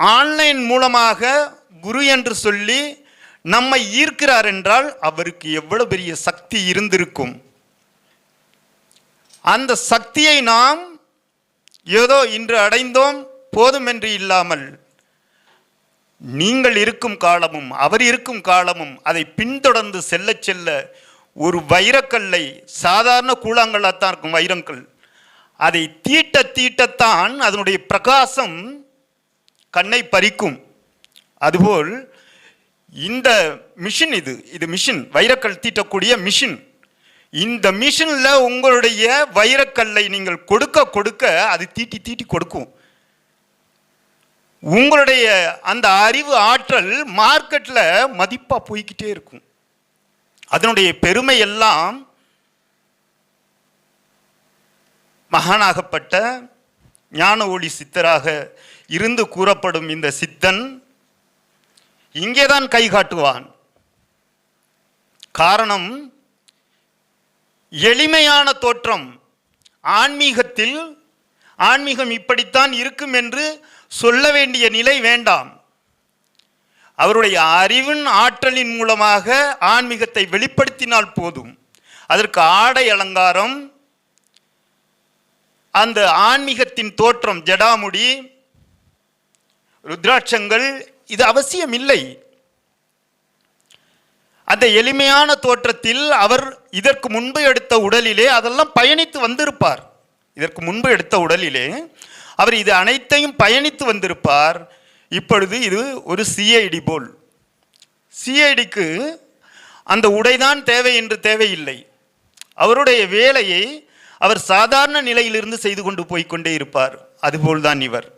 Online மூலமாக குரு என்று சொல்லி நம்மை ஈர்க்கிறார் என்றால் அவருக்கு எவ்வளவு பெரிய சக்தி இருந்திருக்கும். அந்த சக்தியை நாம் ஏதோ இன்று அடைந்தோம் போதுமென்று இல்லாமல் நீங்கள் இருக்கும் காலமும் அவர் இருக்கும் காலமும் அதை பின்தொடர்ந்து செல்ல செல்ல ஒரு வைரக்கல்லை சாதாரண கூழாங்கல்லாத்தான் இருக்கும் வைரங்கல் அதை தீட்ட தீட்டத்தான் அதனுடைய பிரகாசம் கண்ணை பறிக்கும். அதுபோல் இந்த மிஷின் இது இது மிஷின் வைரக்கல் தீட்டக்கூடிய மிஷின். இந்த மிஷினில் உங்களுடைய வைரக்கல்லை நீங்கள் கொடுக்க கொடுக்க அது தீட்டி தீட்டி கொடுக்கும். உங்களுடைய அந்த அறிவு ஆற்றல் மார்க்கெட்டில் மதிப்பாக போய்கிட்டே இருக்கும். அதனுடைய பெருமை எல்லாம் மகானாகப்பட்ட ஞான ஒளி சித்தராக இருந்து கூறப்படும் இந்த சித்தன் இங்கேதான் கை காட்டுவான். காரணம் எளிமையான தோற்றம். ஆன்மீகத்தில் ஆன்மீகம் இப்படித்தான் இருக்கும் என்று சொல்ல வேண்டிய நிலை வேண்டாம். அவருடைய அறிவின் ஆற்றலின் மூலமாக ஆன்மீகத்தை வெளிப்படுத்தினால் போதும். அதற்கு ஆடை அலங்காரம் அந்த ஆன்மீகத்தின் தோற்றம் ஜடாமுடி ருத்ராட்சங்கள் இது அவசியம் இல்லை அந்த எளிமையான தோற்றத்தில் அவர் இதற்கு முன்பு எடுத்த உடலிலே அதெல்லாம் பயணித்து வந்திருப்பார். இதற்கு முன்பு எடுத்த உடலிலே அவர் இது அனைத்தையும் பயணித்து வந்திருப்பார். இப்பொழுது இது ஒரு சிஐடி போல். சிஐடிக்கு அந்த உடைதான் தேவை என்று தேவையில்லை. அவருடைய வேலையை அவர் சாதாரண நிலையிலிருந்து செய்து கொண்டு போய்க்கொண்டே இருப்பார். அதுபோல்தான் இவர்.